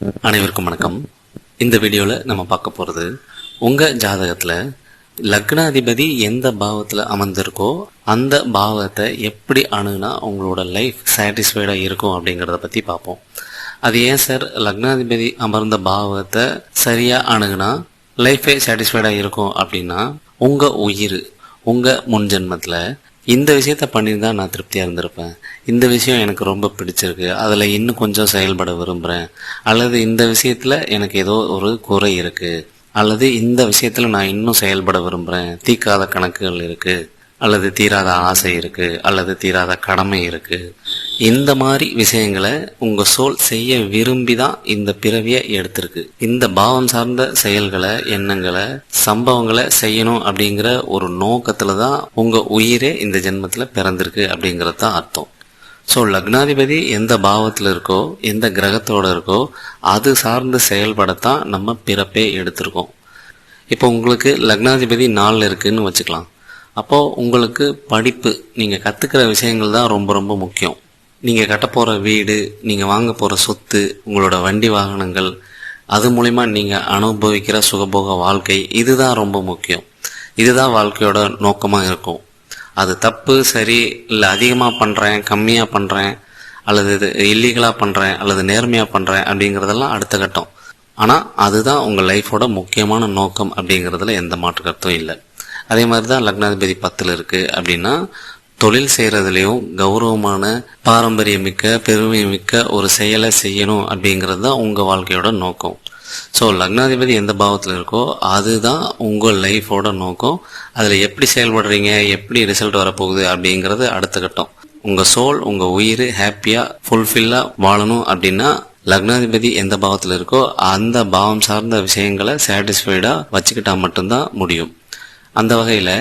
அனைவருக்கும் வணக்கம். இந்த வீடியோவில் நம்ம பார்க்க போகிறது உங்கள் ஜாதகத்தில் லக்னாதிபதி எந்த பாவத்தில் அமர்ந்திருக்கோ அந்த பாவத்தை எப்படி அணுகுனா உங்களோட லைஃப் சாட்டிஸ்ஃபைடாக இருக்கும் அப்படிங்கிறத பற்றி பார்ப்போம். அது ஏன் சார் லக்னாதிபதி அமர்ந்த பாவத்தை சரியாக அணுகுனா லைஃபே சாட்டிஸ்ஃபைடாக இருக்கும் அப்படின்னா உங்கள் உயிர் உங்கள் முன்ஜென்மத்தில் இந்த விஷயத்த பண்ணியிருந்தா நான் திருப்தியாக இருந்திருப்பேன். இந்த விஷயம் எனக்கு ரொம்ப பிடிச்சிருக்கு. அதில் இன்னும் கொஞ்சம் செயல்பட விரும்புகிறேன் அல்லது இந்த விஷயத்தில் எனக்கு ஏதோ ஒரு குறை இருக்குது அல்லது இந்த விஷயத்தில் நான் இன்னும் செயல்பட விரும்புகிறேன் தீக்காத கணக்குகள் இருக்குது அல்லது தீராத ஆசை இருக்குது அல்லது தீராத கடமை இருக்குது இந்த மாதிரி விஷயங்களை உங்கள் சோல் செய்ய விரும்பி தான் இந்த பிறவியை எடுத்திருக்கு. இந்த பாவம் சார்ந்த செயல்களை எண்ணங்களை சம்பவங்களை செய்யணும் அப்படிங்கிற ஒரு நோக்கத்தில் தான் உங்கள் உயிரே இந்த ஜென்மத்தில் பிறந்திருக்கு அப்படிங்கிறது தான் அர்த்தம். ஸோ லக்னாதிபதி எந்த பாவத்தில் இருக்கோ எந்த கிரகத்தோட இருக்கோ அது சார்ந்து செயல்படத்தான் நம்ம பிறப்பே எடுத்திருக்கோம். இப்போ உங்களுக்கு லக்னாதிபதி நாளில் இருக்குன்னு வச்சுக்கலாம். அப்போது உங்களுக்கு படிப்பு நீங்கள் கற்றுக்கிற விஷயங்கள் தான் ரொம்ப ரொம்ப முக்கியம். நீங்கள் கட்ட போகிற வீடு நீங்கள் வாங்க போகிற சொத்து உங்களோட வண்டி வாகனங்கள் அது மூலிமா நீங்கள் அனுபவிக்கிற சுகபோக வாழ்க்கை இதுதான் ரொம்ப முக்கியம். இதுதான் வாழ்க்கையோட நோக்கமாக இருக்கும். அது தப்பு சரி இல்லை அதிகமாக பண்ணுறேன் கம்மியாக பண்ணுறேன் அல்லது இது இல்லீகலாக பண்ணுறேன் அல்லது நேர்மையாக பண்ணுறேன் அப்படிங்கிறதெல்லாம் அடுத்த கட்டம். ஆனால் அதுதான் உங்கள் லைஃபோட முக்கியமான நோக்கம் அப்படிங்கிறதுல எந்த மாற்று கருத்தும் இல்லை. அதே மாதிரி தான் லக்னாதிபதி பத்தில் இருக்குது அப்படின்னா தொழில் செய்கிறதுலையும் கௌரவமான பாரம்பரியமிக்க பெருமைமிக்க ஒரு செயலை செய்யணும் அப்படிங்கிறது தான் உங்கள் வாழ்க்கையோட நோக்கம். ஸோ லக்னாதிபதி எந்த பாவத்தில் இருக்கோ அதுதான் உங்கள் லைஃபோட நோக்கம். அதில் எப்படி செயல்படுறீங்க எப்படி ரிசல்ட் வரப்போகுது அப்படிங்கிறது அடுத்த கட்டம். உங்கள் சோல் உங்கள் உயிர் ஹாப்பியாக ஃபுல்ஃபில்லாக வாழணும் அப்படின்னா லக்னாதிபதி எந்த பாவத்தில் இருக்கோ அந்த பாவம் சார்ந்த விஷயங்களை சாட்டிஸ்ஃபைடாக வச்சுக்கிட்டா மட்டும்தான் முடியும். அந்த வகையில்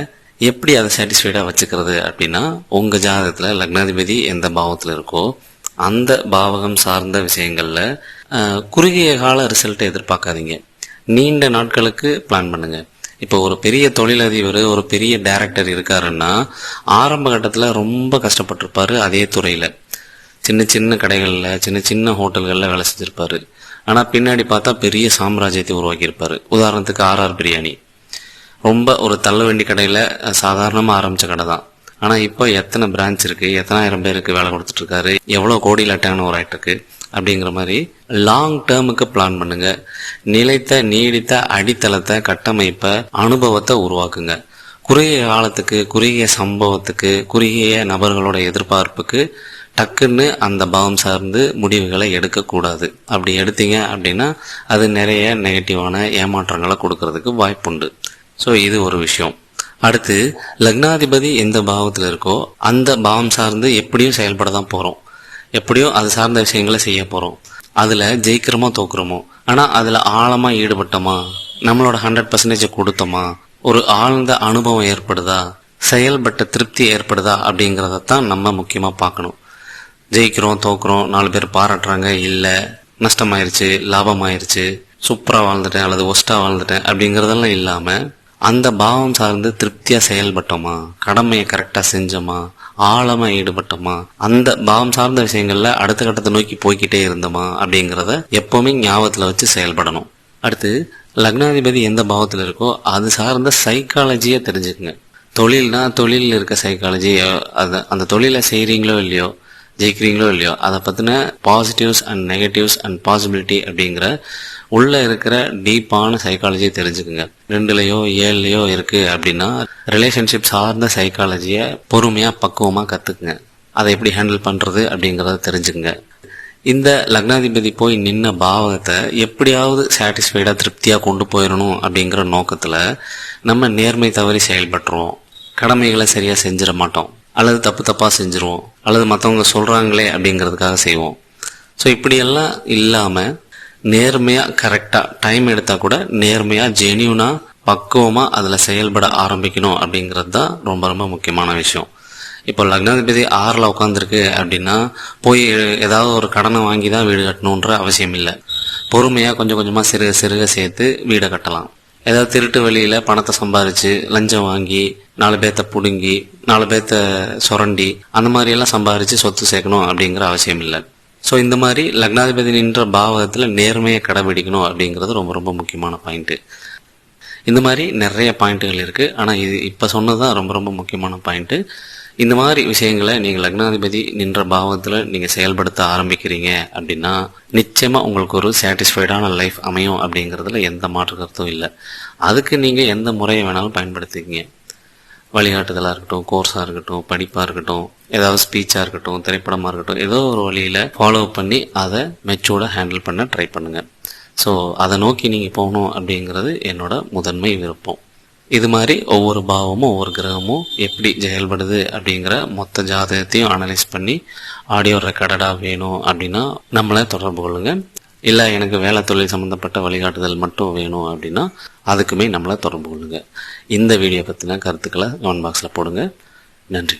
எப்படி அதை சாட்டிஸ்ஃபைடாக வச்சுக்கிறது அப்படின்னா உங்கள் ஜாதகத்தில் லக்னாதிபதி எந்த பாவத்தில் இருக்கோ அந்த பாவகம் சார்ந்த விஷயங்களில் குறுகிய கால ரிசல்ட்டை எதிர்பார்க்காதீங்க. நீண்ட நாட்களுக்கு பிளான் பண்ணுங்கள் இப்போ ஒரு பெரிய தொழிலதிபர் ஒரு பெரிய டைரக்டர் இருக்காருன்னா ஆரம்ப கட்டத்தில் ரொம்ப கஷ்டப்பட்டிருப்பாரு அதே துறையில். சின்ன சின்ன கடைகளில் சின்ன சின்ன ஹோட்டல்களில் வேலை செஞ்சுருப்பாரு. ஆனால் பின்னாடி பார்த்தா பெரிய சாம்ராஜ்யத்தை உருவாக்கியிருப்பார். உதாரணத்துக்கு ஆர்ஆர் பிரியாணி. ரொம்ப ஒரு தள்ளுவண்டி கடையில் சாதாரணமாக ஆரம்பித்த கடை தான். ஆனால் இப்போ எத்தனை பிரான்ச் இருக்குது எத்தனாயிரம் பேருக்கு வேலை கொடுத்துட்ருக்காரு எவ்வளோ கோடியில் டேர்ன் ஓவர் ஆகிட்டுருக்கு அப்படிங்கிற மாதிரி லாங் டேர்முக்கு பிளான் பண்ணுங்க. நிலைத்த நீடித்த அடித்தளத்தை கட்டமைப்பை அனுபவத்தை உருவாக்குங்க. குறுகிய காலத்துக்கு குறுகிய சம்பவத்துக்கு குறுகிய நபர்களோட எதிர்பார்ப்புக்கு டக்குன்னு அந்த பாவம் சார்ந்து முடிவுகளை எடுக்கக்கூடாது. அப்படி எடுத்தீங்க அப்படின்னா அது நிறைய நெகட்டிவான ஏமாற்றங்களை கொடுக்கறதுக்கு வாய்ப்புண்டு. ஸோ இது ஒரு விஷயம். அடுத்து லக்னாதிபதி எந்த பாவத்தில் இருக்கோ அந்த பாவம் சார்ந்து எப்படியும் செயல்பட தான் போகிறோம் எப்படியும் அது சார்ந்த விஷயங்களை செய்ய போகிறோம் அதில் ஜெயிக்கிறோமோ தோக்குறோமோ? ஆனால் அதில் ஆழமாக ஈடுபட்டோமா? நம்மளோட ஹண்ட்ரட் பர்சன்டேஜ் கொடுத்தோமா? ஒரு ஆழ்ந்த அனுபவம் ஏற்படுதா? செயல்பட்ட திருப்தி ஏற்படுதா? அப்படிங்கிறத தான் நம்ம முக்கியமாக பார்க்கணும். ஜெயிக்கிறோம் தோக்குறோம் நாலு பேர் பாராட்டுறாங்க இல்லை நஷ்டமாயிருச்சு லாபமாயிருச்சு சூப்பராக வாழ்ந்துட்டேன் அல்லது ஒஸ்ட்டாக வாழ்ந்துட்டேன் அப்படிங்கிறதெல்லாம் இல்லாமல் அந்த பாவம் சார்ந்து திருப்தியாக செயல்பட்டோமா? கடமையை கரெக்டாக செஞ்சோமா? ஆழமாக ஈடுபட்டோமா? அந்த பாவம் சார்ந்த விஷயங்களில் அடுத்த கட்டத்தை நோக்கி போய்க்கிட்டே இருந்தோமா அப்படிங்கிறத எப்போவுமே ஞாபகத்தில் வச்சு செயல்படணும். அடுத்து லக்னாதிபதி எந்த பாவத்தில் இருக்கோ அது சார்ந்த சைக்காலஜியை தெரிஞ்சுக்குங்க. தொழில்னா தொழிலில் இருக்க சைக்காலஜி அது அந்த தொழிலை செய்கிறீங்களோ இல்லையோ ஜெயிக்கிறீங்களோ இல்லையோ அதை பற்றின positives and negatives and possibility அப்படிங்கிற உள்ளே இருக்கிற டீப்பான சைக்காலஜியை தெரிஞ்சுக்குங்க. ரெண்டுலேயோ ஏழுலையோ இருக்குது அப்படின்னா ரிலேஷன்ஷிப் சார்ந்த சைக்காலஜியை பொறுமையாக பக்குவமாக கற்றுக்குங்க அதை எப்படி ஹேண்டில் பண்ணுறது அப்படிங்கிறத தெரிஞ்சுக்குங்க. இந்த லக்னாதிபதி போய் நின்ன பாவகத்தை எப்படியாவது சாட்டிஸ்ஃபைடாக திருப்தியாக கொண்டு போயிடணும் அப்படிங்கிற நோக்கத்தில் நம்ம நேர்மை தவறி செயல்பட்டுருவோம். கடமைகளை சரியாக செஞ்சிட மாட்டோம். அல்லது தப்பு தப்பாக செஞ்சுருவோம். அல்லது மற்றவங்க சொல்கிறாங்களே அப்படிங்கிறதுக்காக செய்வோம். ஸோ இப்படியெல்லாம் இல்லாமல் நேர்மையாக கரெக்டாக டைம் எடுத்தால் கூட நேர்மையாக ஜெனியூனாக பக்குவமாக அதில் செயல்பட ஆரம்பிக்கணும் அப்படிங்கிறது தான் ரொம்ப ரொம்ப முக்கியமான விஷயம். இப்போ லக்னாதிபதி ஆறில் உட்காந்துருக்கு அப்படின்னா போய் ஏதாவது ஒரு கடனை வாங்கி தான் வீடு கட்டணுன்ற அவசியம் இல்லை. பொறுமையாக கொஞ்சம் கொஞ்சமாக சிறுக சிறுக சேர்த்து வீடை கட்டலாம். ஏதாவது திருட்டு வழியில் பணத்தை சம்பாரிச்சு லஞ்சம் வாங்கி நாலு பேர்த்த பிடுங்கி நாலு பேர்த்த சுரண்டி அந்த மாதிரியெல்லாம் சம்பாரிச்சு சொத்து சேர்க்கணும் அப்படிங்கிற அவசியம் இல்லை. ஸோ இந்த மாதிரி லக்னாதிபதி நின்ற பாவகத்தில் நேர்மையை கடைபிடிக்கணும் அப்படிங்கிறது ரொம்ப ரொம்ப முக்கியமான பாயிண்ட்டு இந்த மாதிரி நிறைய பாயிண்ட்டுகள் இருக்குது ஆனால் இது இப்போ சொன்னது தான் ரொம்ப ரொம்ப முக்கியமான பாயிண்ட்டு இந்த மாதிரி விஷயங்களை நீங்கள் லக்னாதிபதி நின்ற பாவத்தில் நீங்கள் செயல்படுத்த ஆரம்பிக்கிறீங்க அப்படின்னா நிச்சயமாக உங்களுக்கு ஒரு சாட்டிஸ்ஃபைடான லைஃப் அமையும் அப்படிங்கிறதுல எந்த மாற்று கருத்தும் இல்லை. அதுக்கு நீங்கள் எந்த முறையை வேணாலும் பயன்படுத்திக்கிங்க. வழிகாட்டுதலாக இருக்கட்டும் கோர்ஸாக இருக்கட்டும் படிப்பாக இருக்கட்டும் ஏதாவது ஸ்பீச்சாக இருக்கட்டும் திரைப்படமாக இருக்கட்டும் ஏதோ ஒரு வழியில் ஃபாலோ பண்ணி அதை மெச்சூர்டாக ஹேண்டில் பண்ண ட்ரை பண்ணுங்கள் ஸோ அதை நோக்கி நீங்கள் போகணும் அப்படிங்கிறது என்னோட முதன்மை விருப்பம். இது மாதிரி ஒவ்வொரு பாவமும் ஒவ்வொரு கிரகமும் எப்படி செயல்படுது அப்படிங்கிற மொத்த ஜாதகத்தையும் அனலைஸ் பண்ணி ஆடியோ ரெக்கார்டடாக வேணும் அப்படின்னா நம்மளை தொடர்பு கொள்ளுங்க. இல்லை எனக்கு வேலை தொழில் சம்மந்தப்பட்ட வழிகாட்டுதல் மட்டும் வேணும் அப்படின்னா அதுக்குமே நம்மளை தொடர்பு கொள்ளுங்க. இந்த வீடியோ பற்றின கருத்துக்களை கமெண்ட் பாக்ஸில் போடுங்க. நன்றி.